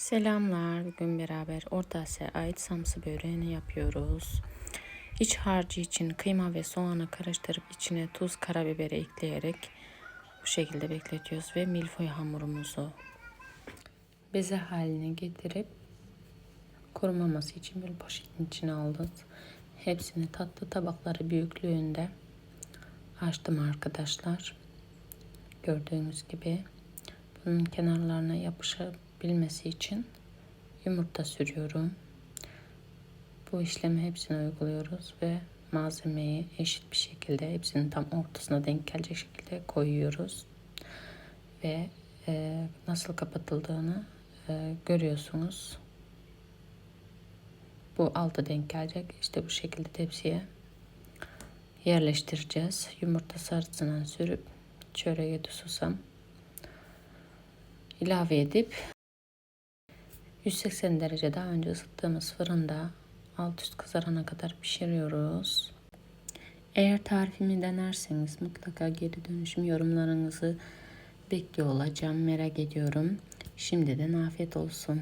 Selamlar. Bugün beraber Orta Asya'ya ait samsı böreğini yapıyoruz. İç harcı için kıyma ve soğanı karıştırıp içine tuz, karabiber ekleyerek bu şekilde bekletiyoruz ve milföy hamurumuzu beze haline getirip kurumaması için bir poşetin içine aldık. Hepsini tatlı tabakları büyüklüğünde açtım arkadaşlar. Gördüğünüz gibi bunun kenarlarına yapışabilmesi için yumurta sürüyorum. Bu işlemi hepsini uyguluyoruz ve malzemeyi eşit bir şekilde hepsinin tam ortasına denk gelecek şekilde koyuyoruz. Ve e, nasıl kapatıldığını e, görüyorsunuz. Bu altı denk gelecek. İşte bu şekilde tepsiye yerleştireceğiz. Yumurta sarısından sürüp çöreğe de susam ilave edip 180 derece daha önce ısıttığımız fırında alt üst kızarana kadar pişiriyoruz. Eğer tarifimi denerseniz mutlaka geri dönüşüm yorumlarınızı bekliyor olacağım. Merak ediyorum. Şimdiden afiyet olsun.